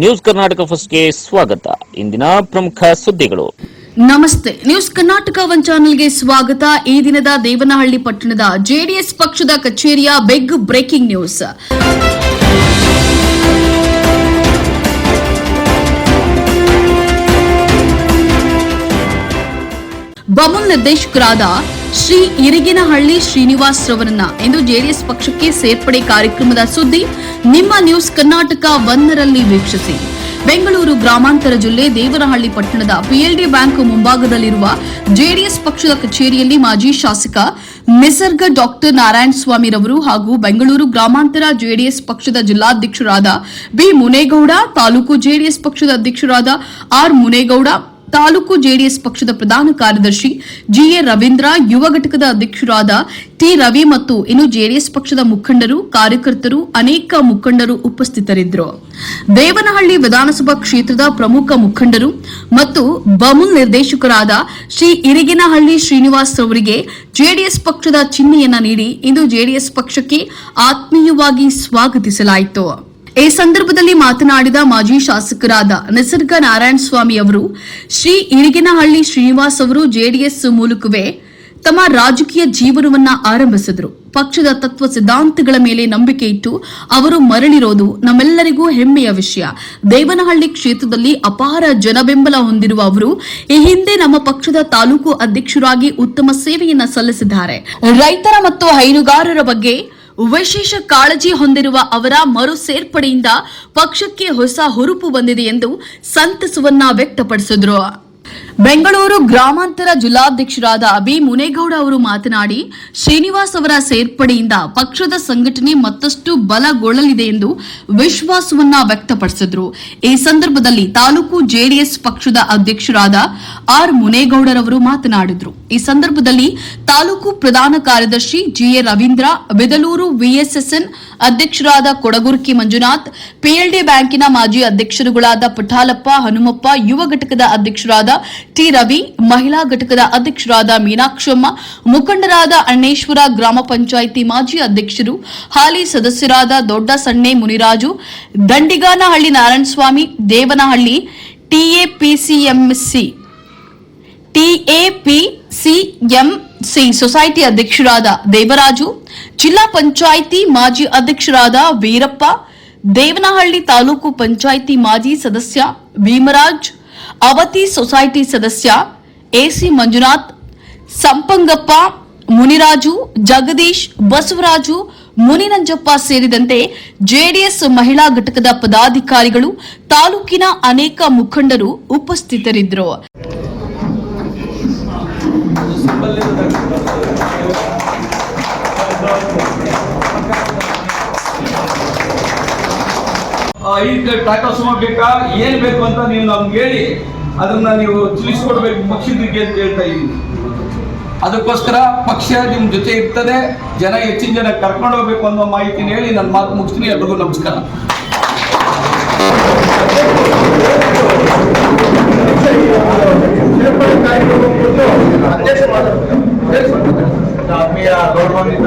News Karnataka ಫಸ್ಟ್ಗೆ ಸ್ವಾಗತ. ಇಂದಿನ ಪ್ರಮುಖ ಸುದ್ದಿಗಳು. ನಮಸ್ತೆ. ನ್ಯೂಸ್ ಕರ್ನಾಟಕ ಒನ್ ಚಾನೆಲ್ಗೆ ಸ್ವಾಗತ. ಈ ದಿನದ ದೇವನಹಳ್ಳಿ ಪಟ್ಟಣದ ಜೆಡಿಎಸ್ ಪಕ್ಷದ ಕಚೇರಿಯ ಬಿಗ್ ಬ್ರೇಕಿಂಗ್ ನ್ಯೂಸ್. ಬಮುಲ್ ನಿರ್ದೇಶಕರಾದ ಶ್ರೀ ಇರಿಗಿನಹಳ್ಳಿ ಶ್ರೀನಿವಾಸ್ ರವರನ್ನ ಇಂದು ಜೆಡಿಎಸ್ ಪಕ್ಷಕ್ಕೆ ಸೇರ್ಪಡೆ ಕಾರ್ಯಕ್ರಮದ ಸುದ್ದಿ ನಿಮ್ಮ ನ್ಯೂಸ್ ಕರ್ನಾಟಕ ಒಂದರಲ್ಲಿ ವೀಕ್ಷಿಸಿ. ಬೆಂಗಳೂರು ಗ್ರಾಮಾಂತರ ಜಿಲ್ಲೆ ದೇವರಹಳ್ಳಿ ಪಟ್ಟಣದ ಪಿಎಲ್ಡಿ ಬ್ಯಾಂಕ್ ಮುಂಭಾಗದಲ್ಲಿರುವ ಜೆಡಿಎಸ್ ಪಕ್ಷದ ಕಚೇರಿಯಲ್ಲಿ ಮಾಜಿ ಶಾಸಕ ನಿಸರ್ಗ ಡಾಕ್ಟರ್ ನಾರಾಯಣ ಸ್ವಾಮಿರವರು ಹಾಗೂ ಬೆಂಗಳೂರು ಗ್ರಾಮಾಂತರ ಜೆಡಿಎಸ್ ಪಕ್ಷದ ಜಿಲ್ಲಾಧ್ಯಕ್ಷರಾದ ಬಿ ಮುನೇಗೌಡ, ತಾಲೂಕು ಜೆಡಿಎಸ್ ಪಕ್ಷದ ಅಧ್ಯಕ್ಷರಾದ ಆರ್ ಮುನೇಗೌಡ ತಾಲೂಕು ಜೆಡಿಎಸ್ ಪಕ್ಷದ ಪ್ರಧಾನ ಕಾರ್ಯದರ್ಶಿ ಜಿಎ ರವೀಂದ್ರ ಯುವ ಘಟಕದ ಅಧ್ಯಕ್ಷರಾದ ಟಿ ರವಿ ಮತ್ತು ಇನ್ನು ಜೆಡಿಎಸ್ ಪಕ್ಷದ ಮುಖಂಡರು, ಕಾರ್ಯಕರ್ತರು, ಅನೇಕ ಮುಖಂಡರು ಉಪಸ್ಥಿತರಿದ್ದರು. ದೇವನಹಳ್ಳಿ ವಿಧಾನಸಭಾ ಕ್ಷೇತ್ರದ ಪ್ರಮುಖ ಮುಖಂಡರು ಮತ್ತು ಬಮುಲ್ ನಿರ್ದೇಶಕರಾದ ಶ್ರೀ ಇರಿಗಿನಹಳ್ಳಿ ಶ್ರೀನಿವಾಸ್ ಅವರಿಗೆ ಜೆಡಿಎಸ್ ಪಕ್ಷದ ಚಿಹ್ನೆಯನ್ನ ನೀಡಿ ಇಂದು ಜೆಡಿಎಸ್ ಪಕ್ಷಕ್ಕೆ ಆತ್ಮೀಯವಾಗಿ ಸ್ವಾಗತಿಸಲಾಯಿತು. ಈ ಸಂದರ್ಭದಲ್ಲಿ ಮಾತನಾಡಿದ ಮಾಜಿ ಶಾಸಕರಾದ ನಿಸರ್ಗ ನಾರಾಯಣ ಸ್ವಾಮಿ ಅವರು, ಶ್ರೀ ಇರಿಗಿನಹಳ್ಳಿ ಶ್ರೀನಿವಾಸ್ ಅವರು ಜೆಡಿಎಸ್ ಮೂಲಕವೇ ತಮ್ಮ ರಾಜಕೀಯ ಜೀವನವನ್ನ ಆರಂಭಿಸಿದರು. ಪಕ್ಷದ ತತ್ವ ಸಿದ್ಧಾಂತಗಳ ಮೇಲೆ ನಂಬಿಕೆ ಇಟ್ಟು ಅವರು ಮರಳಿರೋದು ನಮ್ಮೆಲ್ಲರಿಗೂ ಹೆಮ್ಮೆಯ ವಿಷಯ. ದೇವನಹಳ್ಳಿ ಕ್ಷೇತ್ರದಲ್ಲಿ ಅಪಾರ ಜನಬೆಂಬಲ ಹೊಂದಿರುವ ಅವರು, ಈ ಹಿಂದೆ ನಮ್ಮ ಪಕ್ಷದ ತಾಲೂಕು ಅಧ್ಯಕ್ಷರಾಗಿ ಉತ್ತಮ ಸೇವೆಯನ್ನ ಸಲ್ಲಿಸಿದ್ದಾರೆ. ರೈತರ ಮತ್ತು ಹೈನುಗಾರರ ಬಗ್ಗೆ ವಿಶೇಷ ಕಾಳಜಿ ಹೊಂದಿರುವ ಅವರ ಮರು ಸೇರ್ಪಡೆಯಿಂದ ಪಕ್ಷಕ್ಕೆ ಹೊಸ ಹುರುಪು ಬಂದಿದೆ ಎಂದು ಸಂತಸವನ್ನ ವ್ಯಕ್ತಪಡಿಸಿದ್ರು. ಬೆಂಗಳೂರು ಗ್ರಾಮಾಂತರ ಜಿಲ್ಲಾಧ್ಯಕ್ಷರಾದ ಅಭಿ ಮುನೇಗೌಡ ಅವರು ಮಾತನಾಡಿ, ಶ್ರೀನಿವಾಸ್ ಅವರ ಸೇರ್ಪಡೆಯಿಂದ ಪಕ್ಷದ ಸಂಘಟನೆ ಮತ್ತಷ್ಟು ಬಲಗೊಳ್ಳಲಿದೆ ಎಂದು ವಿಶ್ವಾಸವನ್ನ ವ್ಯಕ್ತಪಡಿಸಿದ್ರು. ಈ ಸಂದರ್ಭದಲ್ಲಿ ತಾಲೂಕು ಜೆಡಿಎಸ್ ಪಕ್ಷದ ಅಧ್ಯಕ್ಷರಾದ ಆರ್ ಮುನೇಗೌಡರವರು ಮಾತನಾಡಿದರು. ಈ ಸಂದರ್ಭದಲ್ಲಿ ತಾಲೂಕು ಪ್ರಧಾನ ಕಾರ್ಯದರ್ಶಿ ಜಿಎ ರವೀಂದ್ರ, ಬೆದಲೂರು ವಿಎಸ್ಎಸ್ಎನ್ ಅಧ್ಯಕ್ಷರಾದ ಕೊಡಗುರ್ಕಿ ಮಂಜುನಾಥ್ ಪಿಎಲ್ಡಿ ಬ್ಯಾಂಕಿನ ಮಾಜಿ ಅಧ್ಯಕ್ಷರುಗಳಾದ ಪಠಾಲಪ್ಪ, ಹನುಮಪ್ಪ, ಯುವ ಘಟಕದ ಅಧ್ಯಕ್ಷರಾದ ಟಿ ರವಿ, ಮಹಿಳಾ ಘಟಕದ ಅಧ್ಯಕ್ಷರಾದ ಮೀನಾಕ್ಷಮ್ಮ ಮುಖಂಡರಾದ ಅಣ್ಣೇಶ್ವರ ಗ್ರಾಮ ಪಂಚಾಯಿತಿ ಮಾಜಿ ಅಧ್ಯಕ್ಷರು, ಹಾಲಿ ಸದಸ್ಯರಾದ Dodda Sanne Muniraju, Dandiganahalli Narayanaswamy, Devanahalli TAPCMS TAPCMS society ಅಧ್ಯಕ್ಷರಾದ ದೇವರಾಜು, ಜಿಲ್ಲಾ ಪಂಚಾಯಿತಿ ಮಾಜಿ ಅಧ್ಯಕ್ಷರಾದ ವೀರಪ್ಪ, ದೇವನಹಳ್ಳಿ ತಾಲೂಕು ಪಂಚಾಯಿತಿ ಮಾಜಿ ಸದಸ್ಯ ಭೀಮರಾಜ್ ಅವತಿ ಸೊಸೈಟಿ ಸದಸ್ಯ ಎಸಿ ಮಂಜುನಾಥ್, ಸಂಪಂಗಪ್ಪ ಮುನಿರಾಜು, ಜಗದೀಶ್, ಬಸವರಾಜು, ಮುನಿನಂಜಪ್ಪ ಸೇರಿದಂತೆ ಜೆಡಿಎಸ್ ಮಹಿಳಾ ಘಟಕದ ಪದಾಧಿಕಾರಿಗಳು ತಾಲೂಕಿನ ಅನೇಕ ಮುಖಂಡರು ಉಪಸ್ಥಿತರಿದ್ದರು. ಐದು ಟಾಟಾ ಸುಮ ಬೇಕಾ? ಏನ್ ಬೇಕು ಅಂತ ನೀವು ನಮ್ಗೆ ಹೇಳಿ, ಅದನ್ನ ನೀವು ತಿಳಿಸ್ಕೊಡ್ಬೇಕು ಪಕ್ಷದಿಗೆ ಅಂತ ಹೇಳ್ತಾ ಇದ್ದೀನಿ. ಅದಕ್ಕೋಸ್ಕರ ಪಕ್ಷ ನಿಮ್ ಜೊತೆ ಇರ್ತದೆ, ಜನ ಹೆಚ್ಚಿನ ಜನ ಕರ್ಕೊಂಡು ಹೋಗ್ಬೇಕು ಅನ್ನೋ ಮಾಹಿತಿನ ಹೇಳಿ ನನ್ನ ಮಾತು ಮುಗಿಸ್ತೀನಿ. ಎಲ್ರಿಗೂ ನಮಸ್ಕಾರ. ಆತ್ಮೀಯ ಗೌರವಾನ್ವಿತ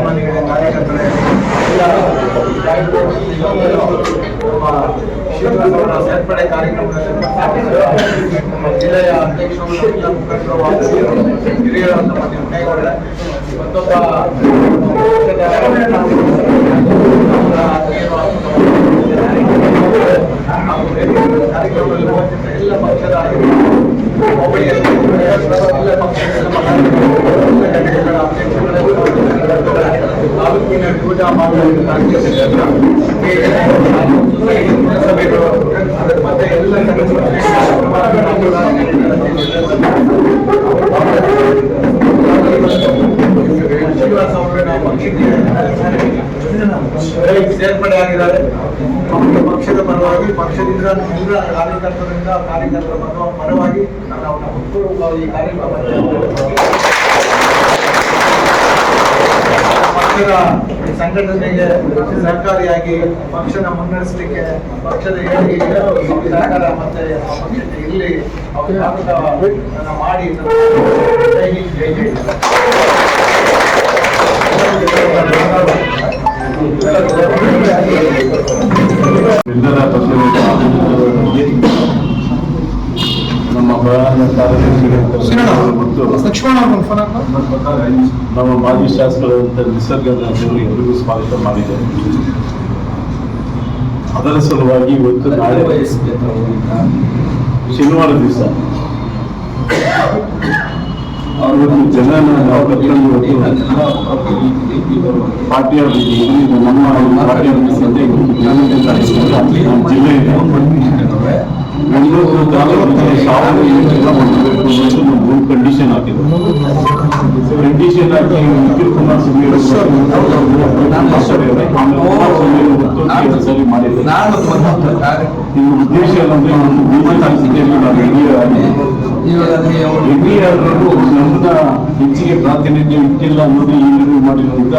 ಅಭಿಮಾನಿಗಳೇ ಕಾರ್ಯಕರ್ತರೇ ಎಲ್ಲ ನಾಯಕರು, ನಮ್ಮ ಶ್ರೀನಿವಾಸ್ ಅವರ ಸೇರ್ಪಡೆ ಕಾರ್ಯಕ್ರಮದಲ್ಲಿ ನಮ್ಮ ಜಿಲ್ಲೆಯ ಅಧ್ಯಕ್ಷರು ಎಲ್ಲ ಮುಖಂಡರು ಹಾಗೂ ಹಿರಿಯರು ನಮ್ಮ ನಿರ್ಣಯಗಳೇ ಮತ್ತೊಬ್ಬ ಪಕ್ಷದ ಆತ್ಮೀಯರು ಹಾಗೂ ಕಾರ್ಯಕ್ರಮದಲ್ಲಿ ಉಪಸ್ಥಿತ ಎಲ್ಲ ಪಕ್ಷದ ಹೋಬಳಿ ಎಲ್ಲ ಪಕ್ಷದ ಘಟಕಗಳ ಅಧ್ಯಕ್ಷರುಗಳೇ ತಾಲೂಕಿನ ಪೂಜಾ ಸಭೆಗಳು ಮತ್ತೆ ಎಲ್ಲ ಸೇರ್ಪಡೆ ಆಗಿದ್ದಾರೆ. ಪಕ್ಷದ ಪರವಾಗಿ ಪಕ್ಷದಿಂದ ಎಲ್ಲ ಕಾರ್ಯಕರ್ತರಿಂದ ಕಾರ್ಯಕರ್ತರ ಪರವಾಗಿ ನಾನು ಅವರ ಈ ಕಾರ್ಯಕ್ರಮ ಪಕ್ಷದ ಸಂಘಟನೆಗೆ ಸಹಕಾರಿಯಾಗಿ ಪಕ್ಷನ ಮುನ್ನಡೆಸಲಿಕ್ಕೆ ಪಕ್ಷದ ಏಳಿಗೆಗೆ ಸಹಕಾರ ಮತ್ತೆ ಆ ಪಕ್ಷಕ್ಕೆ ಇಲ್ಲಿ ಅವರು ಸ್ವಾಗತ ಮಾಡಿ ಜೈ ಹಿಂದ್, ಜೈ ಜೈ. ಎಲ್ಲರ ಪಕ್ಷದ ನಮ್ಮ ಮಾಜಿ ಶಾಸಕರಾದಂಥ ನಿಸರ್ಗರಾಜರು ಎಲ್ಲರಿಗೂ ಸ್ವಾಗತ ಮಾಡಿದೆ ಅದರ ಸಲುವಾಗಿ ಇವತ್ತು ನಾಳೆ ಶನಿವಾರ ದಿವಸ ಅವತ್ತು ಜನ ನಾವು ಕರ್ಕೊಂಡು ಪಾರ್ಟಿಯ ನಮ್ಮ ಪಾರ್ಟಿಯ ಜಿಲ್ಲೆಯಿಂದ ಒಂದೊಂದು ತಾಲೂಕಿಗೆ ಸಾವಿರದ ಎಂಟು ಜನ ಮಾಡಬೇಕು ಅನ್ನೋದು ನಮ್ಮ ಕಂಡೀಷನ್ ಹಾಕಿದ್ರು ಕಂಡೀಷನ್ ಹಾಕಿ ನಿಖಿಲ್ ಒತ್ತೊತ್ತಿಗೆ ಸರಿ ಮಾಡಿದ್ರು ಒಂದು ನಿಮ್ಮ ಉದ್ದೇಶ ಏನಂದ್ರೆ ಒಂದು ಬಿಜೆಪಿ ಸ್ಥಿತಿಯಲ್ಲಿ ನಾವು ನಮ್ಮನ್ನ ಹೆಚ್ಚಿಗೆ ಪ್ರಾತಿನಿಧ್ಯ ಇಟ್ಟಿಲ್ಲ ಅನ್ನೋದು ಈ ಮಾಡಿರುವಂತ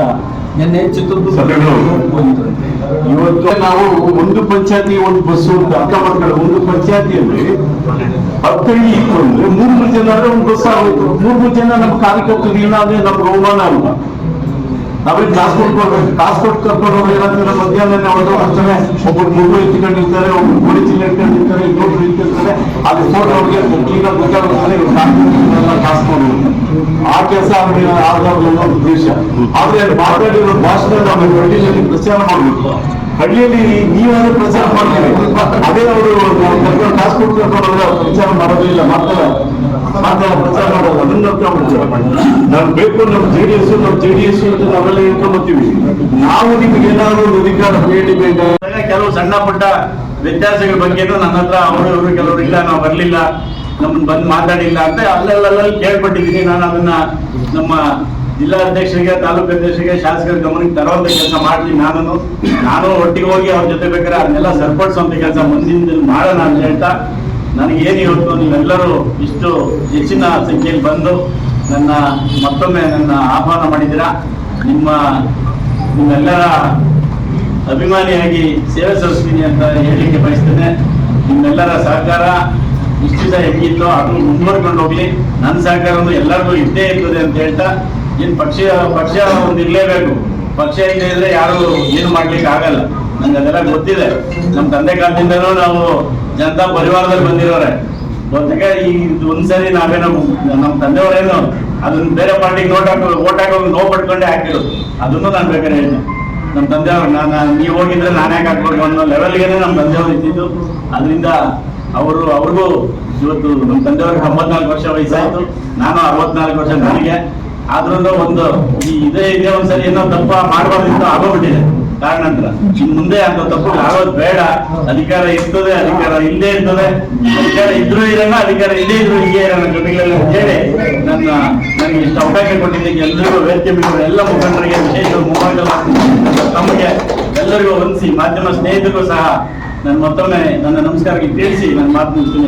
ನಿನ್ನೆ ಚಿತ್ರದುರ್ಗ ಸಭೆಗಳು. ಇವತ್ತು ನಾವು ಒಂದು ಪಂಚಾಯತಿ, ಒಂದು ಬಸ್ ಅಂತ ಅಕ್ಕ ಮಾಡ್ಕೊಳ್ಳಿ ಒಂದು ಪಂಚಾಯತಿಯಲ್ಲಿ ಹತ್ತಳ್ಳಿ ಇತ್ತು ಅಂದ್ರೆ ಮೂರು ಮೂರು ಜನ ಆದ್ರೆ ಒಂದು ಬಸ್ ಆಗೋಯ್ತು. ಮೂರು ಮೂರು ಜನ ನಮ್ಮ ಕಾರ್ಯಕರ್ತರು ಇಲ್ಲ ಅಂದ್ರೆ ನಮ್ಗೆ ಅವಮಾನ ಅಲ್ಲ ನಾವೇ ಕಾಸು ಕೊಟ್ಕೊಳ್ಬೇಕು ಕಾಸು ಕೊಟ್ಟು ಕರ್ಕೊಂಡು ಹೋಗಿ ಏನಾಗ್ತದೆ? ಮಧ್ಯಾಹ್ನ ಅವರು ಬರ್ತಾರೆ ಒಬ್ಬರು ಮೂರು ಇಟ್ಕೊಂಡಿರ್ತಾರೆ ಒಬ್ರು ಗೋಡಿ ಚೀಲ ಇಟ್ಕೊಂಡಿರ್ತಾರೆ ಇನ್ನೊಬ್ರು ಇಟ್ಟಿರ್ತಾರೆ ಅದು ಫೋಟೋ ಅವ್ರಿಗೆ ಕ್ಲೀನಾಗಿ ಗೊತ್ತಾಗುತ್ತೆ ಕಾಸು ಕೊಡೋದು ಆ ಕೆಲಸ ಅವ್ರಿಗೆ ಆಗೋದು ಉದ್ದೇಶ. ಆದ್ರೆ ಮಾತಾಡಿರೋ ಭಾಷಣ ನಾವು ಪ್ರಚಾರ ಮಾಡ್ಬೇಕು. ಹಳ್ಳಿಯಲ್ಲಿ ನೀವಾದ್ರೂ ಪ್ರಚಾರ ಮಾಡ್ತೀವಿ ಅದೇ ಅವರು ಕಾಸು ಕೊಟ್ಟು ಅವ್ರು ಪ್ರಚಾರ ಮಾಡೋದಿಲ್ಲ ಮಾತ್ರ ಮಾತಾಡ ಪ್ರಚಾರ ಮಾಡೋದು ಅದನ್ನ ನಾವು ಬೇಕು ನಮ್ಮ ಜೆ ಡಿ ಎಸ್, ನಮ್ಮ ಜೆ ಡಿ ಎಸ್ ಅಂತ ನಾವೆಲ್ಲ ಹೇಳ್ಕೊಂಬತ್ತೀವಿ ನಾವು ನಿಮ್ಗೆ ಏನಾದ್ರು ಅಧಿಕಾರ ಬೇಡಿ ಕೆಲವು ಸಣ್ಣ ಪುಟ್ಟ ವ್ಯತ್ಯಾಸಗಳ ಬಗ್ಗೆನೂ ನನ್ನ ಹತ್ರ ಅವರು, ಇವರು ಕೆಲವರು ಇಲ್ಲ, ನಾವು ಬರ್ಲಿಲ್ಲ, ನಮ್ಮನ್ನ ಬಂದು ಮಾತಾಡಿಲ್ಲ ಅಂತ ಅಲ್ಲೆಲ್ಲ ಕೇಳ್ಪಟ್ಟಿದ್ದೀನಿ ನಾನು ಅದನ್ನ ನಮ್ಮ ಜಿಲ್ಲಾ ಅಧ್ಯಕ್ಷರಿಗೆ ತಾಲೂಕು ಅಧ್ಯಕ್ಷರಿಗೆ, ಶಾಸಕರ ಗಮನಕ್ಕೆ ತರುವಂತ ಕೆಲಸ ಮಾಡ್ಲಿ ನಾನು ನಾನು ಒಟ್ಟಿಗೆ ಹೋಗಿ ಅವ್ರ ಜೊತೆ ಬೇಕಾದ್ರೆ ಅದನ್ನೆಲ್ಲ ಸರಿಪಡಿಸುವಂತ ಕೆಲಸ ಮುಂದಿನ ದಿನ ಮಾಡೋಣ ಅಂತ ಹೇಳ್ತಾ, ನನಗೇನು ಇವತ್ತು ನೀವೆಲ್ಲರೂ ಇಷ್ಟು ಹೆಚ್ಚಿನ ಸಂಖ್ಯೆಯಲ್ಲಿ ಬಂದು ನನ್ನ ಮತ್ತೊಮ್ಮೆ ನನ್ನ ಆಹ್ವಾನ ಮಾಡಿದ್ದೀರಾ? ನಿಮ್ಮ, ನಿಮ್ಮೆಲ್ಲರ ಅಭಿಮಾನಿಯಾಗಿ ಸೇವೆ ಸಲ್ಲಿಸ್ತೀನಿ ಅಂತ ಹೇಳಲಿಕ್ಕೆ ಬಯಸ್ತೇನೆ. ನಿಮ್ಮೆಲ್ಲರ ಸಹಕಾರ ನಿಶ್ಚಿತ ಹೆಂಗಿತ್ತು ಅದನ್ನು ಮುಂದುವರ್ಕೊಂಡು ಹೋಗ್ಲಿ. ನನ್ನ ಸಹಕಾರನು ಎಲ್ಲರಿಗೂ ಇದ್ದೇ ಇರ್ತದೆ ಅಂತ ಹೇಳ್ತಾ ಏನ್ ಪಕ್ಷ ಪಕ್ಷ ಒಂದು ಇರ್ಲೇಬೇಕು. ಪಕ್ಷ ಇಲ್ಲದೆ ಇದ್ರೆ ಯಾರು ಏನು ಮಾಡ್ಲಿಕ್ಕೆ ಆಗಲ್ಲ. ನಂಗೆ ಅದೆಲ್ಲ ಗೊತ್ತಿದೆ. ನಮ್ಮ ತಂದೆ ಕಾಲದಿಂದನೂ ನಾವು ಜನತಾ ಪರಿವಾರದಲ್ಲಿ ಬಂದಿರೋರೆ. ಜೊತೆಗೆ ಈ ಒಂದ್ಸರಿ ನಾವೇನೋ ನಮ್ಮ ತಂದೆಯವರೇನು ಅದನ್ನ ಬೇರೆ ಪಾರ್ಟಿಗೆ ನೋಟ್ ಹಾಕೋ ಓಟ್ ಹಾಕೋ ನೋವು ಪಡ್ಕೊಂಡೆ ಹಾಕಿರೋದು. ಅದನ್ನು ನಾನು ಬೇಕಾದ್ರೆ ಹೇಳ್ತೀನಿ ನಮ್ಮ ತಂದೆಯವ್ರು ನಾನು ನೀವು ಹೋಗಿದ್ರೆ ನಾನು ಯಾಕೆ ಹಾಕ್ಬೇಕು ಅನ್ನೋ ಲೆವೆಲ್ಗೆ ನಮ್ಮ ತಂದೆಯವರು ಇದ್ದಿದ್ದು. ಅದರಿಂದ ಅವರು, ಅವ್ರಿಗೂ ಇವತ್ತು ನಮ್ಮ ತಂದೆಯವ್ರಿಗೆ ಅಂಬತ್ನಾಲ್ಕು ವರ್ಷ ವಯಸ್ಸಾಯ್ತು. ನಾನು ಅರವತ್ನಾಲ್ಕು ವರ್ಷ ನನಗೆ. ಆದ್ರೂ ಒಂದು ಈ ಇದೇ ಇದೆ ಒಂದ್ಸರಿ ಏನೋ ತಪ್ಪ ಮಾಡಬಾರ್ದಿತ್ತು ಆಗೋಗ್ಬಿಟ್ಟಿದೆ. ಕಾರಣಾಂತರ ಇನ್ ಮುಂದೆ ಅಂತ ತಪ್ಪು ಆಗೋದು ಬೇಡ. ಅಧಿಕಾರ ಇರ್ತದೆ, ಅಧಿಕಾರ ಇಲ್ಲದೆ ಇರ್ತದೆ. ಅಧಿಕಾರ ಇದ್ರೂ ಇರೋಣ ಅಧಿಕಾರ ಇಲ್ಲೇ ಇದ್ರು ಹೀಗೆ ಇರೋಣ ಜೊತೆಗಳೆಲ್ಲ ಹೇಳಿ ನನ್ನ ನನಗೆ ಇಷ್ಟು ಅವಕಾಶ ಕೊಟ್ಟಿದ್ದೀನಿ ಎಲ್ಲರಿಗೂ ವೇದಿಕೆ ಬಿಟ್ಟು ಎಲ್ಲ ಮುಖಂಡರಿಗೆ ವಿಶೇಷ ಮುಖಂಡ ತಮಗೆ ಎಲ್ಲರಿಗೂ ಹೊಂದಿಸಿ, ಮಾಧ್ಯಮ ಸ್ನೇಹಿತರಿಗೂ ಸಹ ನನ್ನ ಮತ್ತೊಮ್ಮೆ ನನ್ನ ನಮಸ್ಕಾರಕ್ಕೆ ತಿಳಿಸಿ ನನ್ನ ಮಾತು ಮುಗಿಸ್ತೀನಿ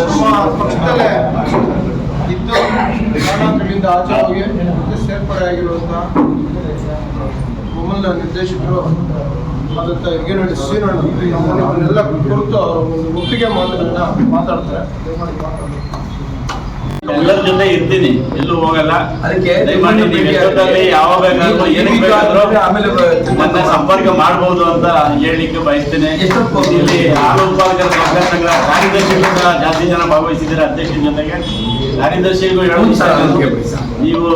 ನಮ್ಮ ಪಕ್ಷದಲ್ಲೇ ಇದ್ದು ಕಾರಣಾಂತರಗಳಿಂದ ಆಚೆ ಹೋಗಿ ಮತ್ತೆ ಸೇರ್ಪಡೆ ಆಗಿರುವಂತಹ ಮುಮ್ಮಲ್ನ ನಿರ್ದೇಶಕರು ಆದಂತ ಯಜ್ಞನಹಳ್ಳಿ ಶ್ರೀನಣ್ಣ ನಮ್ಮನ್ನೆಲ್ಲ ಕುರಿತು ಅವರು ಒಪ್ಪಿಗೆ ಮಾತುಗಳನ್ನ ಮಾತಾಡ್ತಾರೆ. ಎಲ್ಲರ ಜೊತೆ ಇರ್ತೀನಿ. ಎಲ್ಲೂ ಹೋಗಲ್ಲ. ಅದಕ್ಕೆ ಯಾವಾಗ ಬೇಕಾದ್ರೂ ಏನಕ್ಕೆ ಬೇಕಾದ್ರೂ ಆಮೇಲೆ ನನ್ನ ಸಂಪರ್ಕ ಮಾಡಬಹುದು ಅಂತ ಹೇಳಲಿಕ್ಕೆ ಬಯಸ್ತೇನೆ? ಇಲ್ಲಿ ಹಾಲು ಉತ್ಪಾದಕರ ಸಹಕಾರ ಕಾರ್ಯದರ್ಶಿಗಳು ಸಹ ಜಾಸ್ತಿ ಜನ ಭಾಗವಹಿಸಿದ್ದಾರೆ ಅಧ್ಯಕ್ಷರ ಜೊತೆಗೆ. ಕಾರ್ಯದರ್ಶಿಗೂ ಹೇಳೋದು ಇಷ್ಟ ಸರ್, ಅದಕ್ಕೆ ನಾನು. ಬಿಡಿ ಸರ್. ನೀವು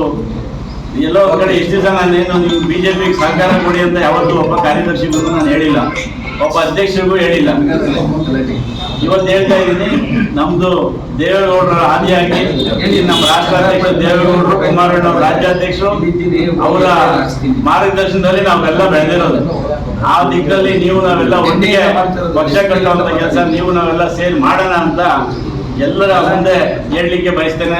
ಎಲ್ಲೋ ಕಡೆ ಎಷ್ಟು ಜನ ಏನು ನೀವು ಬಿಜೆಪಿಗೆ ಸಹಕಾರ ಕೊಡಿ ಅಂತ ಯಾವತ್ತೂ ಒಬ್ಬ ಕಾರ್ಯದರ್ಶಿಗೂ ನಾನು ಹೇಳಿಲ್ಲ. ಒಬ್ಬ ಅಧ್ಯಕ್ಷರಿಗೂ ಹೇಳಿಲ್ಲ. ಇವತ್ತು ಹೇಳ್ತಾ ಇದ್ದೀನಿ, ನಮ್ದು ದೇವೇಗೌಡರ ಆದಿಯಾಗಿ ನಮ್ಮ ರಾಷ್ಟ್ರಾಧ್ಯಕ್ಷ ದೇವೇಗೌಡರು, ಕುಮಾರಣ್ಣ ರಾಜ್ಯಾಧ್ಯಕ್ಷರು, ಅವರ ಮಾರ್ಗದರ್ಶನದಲ್ಲಿ ನಾವೆಲ್ಲ ಬೆಳೆದಿರೋದು. ಆ ದಿಕ್ಕಲ್ಲಿ ನೀವು ನಾವೆಲ್ಲ ಒಟ್ಟಿಗೆ ಪಕ್ಷ ಕಟ್ಟುವಂತ ಕೆಲಸ, ನೀವು ನಾವೆಲ್ಲ ಸೇರಿ ಮಾಡೋಣ ಅಂತ ಎಲ್ಲರ ಮುಂದೆ ಹೇಳಲಿಕ್ಕೆ ಬಯಸ್ತೇನೆ.